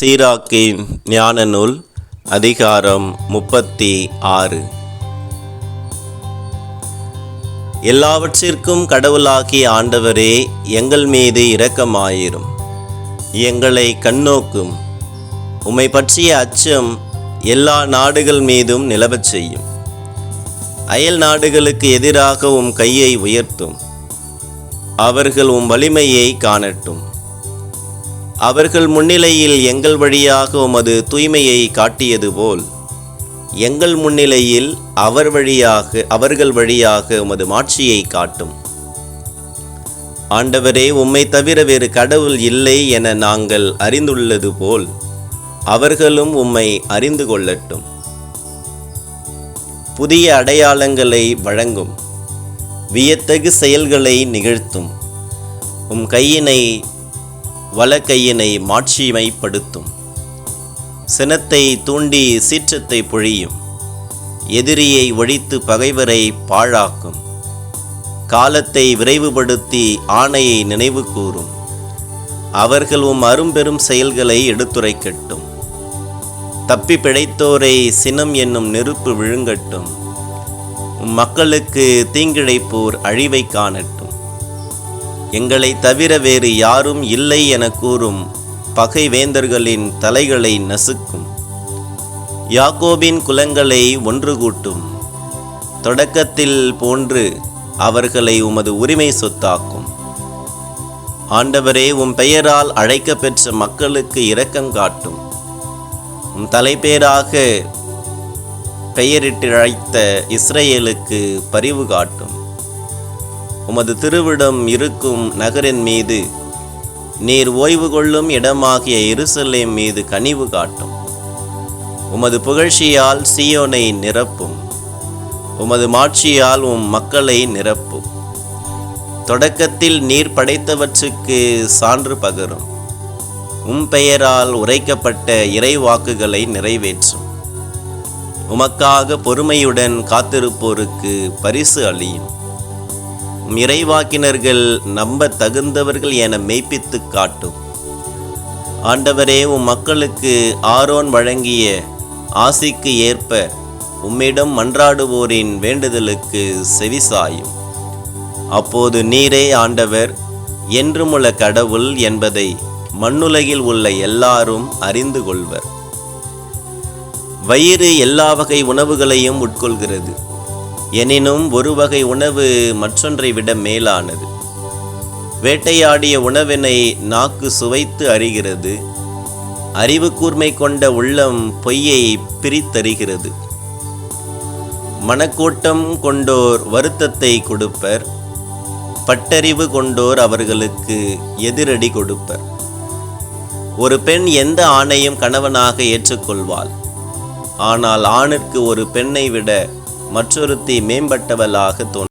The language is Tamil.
சீராக்கின் ஞான நூல் அதிகாரம் முப்பத்தி ஆறு. எல்லாவற்றிற்கும் கடவுளாகிய ஆண்டவரே எங்கள் மீது இரக்கமாயிரும். எங்களை கண்ணோக்கும். உம்மை பற்றிய அச்சம் எல்லா நாடுகள் மீதும் நிலவச் செய்யும். அயல் நாடுகளுக்கு எதிராக உம் கையை உயர்த்தும். அவர்கள் உம் வலிமையை காணட்டும். அவர்கள் முன்னிலையில் எங்கள் வழியாக உமது தூய்மையை காட்டியது போல் எங்கள் முன்னிலையில் அவர் வழியாக அவர்கள் வழியாக உமது மாட்சியை காட்டும். ஆண்டவரே உம்மை தவிர வேறு கடவுள் இல்லை என நாங்கள் அறிந்துள்ளது போல் அவர்களும் உம்மை அறிந்து கொள்ளட்டும். புதிய அடையாளங்களை வழங்கும் வியத்தகு செயல்களை நிகழ்த்தும். உம் கையினை வலக்கையினை மாட்சிமைப்படுத்தும். சினத்தை தூண்டி சீற்றத்தை பொழியும். எதிரியை ஒழித்து பகைவரை பாழாக்கும். காலத்தை விரைவுபடுத்தி ஆணையை நினைவு கூறும் அவர்கள் உம் அரும்பெரும் செயல்களை எடுத்துரைக்கட்டும். தப்பி பிழைத்தோரை சினம் என்னும் நெருப்பு விழுங்கட்டும். மக்களுக்கு தீங்கிழைப்போர் அழிவை காணட்டும். எங்களை தவிர வேறு யாரும் இல்லை என கூறும் பகை வேந்தர்களின் தலைகளை நசுக்கும். யாக்கோபின் குலங்களை ஒன்று கூட்டும் தொடக்கத்தில் போன்று அவர்களை உமது உரிமை சொத்தாக்கும். ஆண்டவரே உம் பெயரால் அழைக்க பெற்ற மக்களுக்கு இரக்கம் காட்டும். உம் தலைப்பேராக பெயரிட்டு அழைத்த இஸ்ரேலுக்கு பரிவு காட்டும். உமது திருவிடம் இருக்கும் நகரின் மீது நீர் ஓய்வு கொள்ளும் இடமாகிய எருசலேம் மீது கனிவு காட்டும். உமது புகழ்ச்சியால் சியோனை நிரப்பும். உமது மாட்சியால் உம் மக்களை நிரப்பும். தொடக்கத்தில் நீர் படைத்தவற்றுக்கு சான்று பகரும். உம் பெயரால் உரைக்கப்பட்ட இறைவாக்குகளை நிறைவேற்றும். உமக்காக பொறுமையுடன் காத்திருப்போருக்கு பரிசு அளியும். இறைவாக்கினர்கள் நம்ப தகுந்தவர்கள் என மெய்ப்பித்து காட்டும். ஆண்டவரே உம் மக்களுக்கு ஆரோன் வழங்கிய ஆசிக்கு ஏற்ப உம்மிடம் மன்றாடுவோரின் வேண்டுதலுக்கு செவிசாயும் அப்போது நீரே ஆண்டவர் என்றுமுள்ள கடவுள் என்பதை மண்ணுலகில் உள்ள எல்லாரும் அறிந்து கொள்வர். வயிறு எல்லா வகை உணவுகளையும் உட்கொள்கிறது. எனினும் ஒரு வகை உணவு மற்றொன்றை விட மேலானது. வேட்டையாடிய உணவினை நாக்கு சுவைத்து அறிகிறது. அறிவு கூர்மை கொண்ட உள்ளம் பொய்யை பிரித்தறிகிறது. மனக்கூட்டம் கொண்டோர் வருத்தத்தை கொடுப்பர். பட்டறிவு கொண்டோர் அவர்களுக்கு எதிரடி கொடுப்பர். ஒரு பெண் எந்த ஆணையும் கணவனாக ஏற்றுக்கொள்வாள். ஆனால் ஆணிற்கு ஒரு பெண்ணை விட மற்றொருத்தி மேம்பட்டவளாக தோன்றும்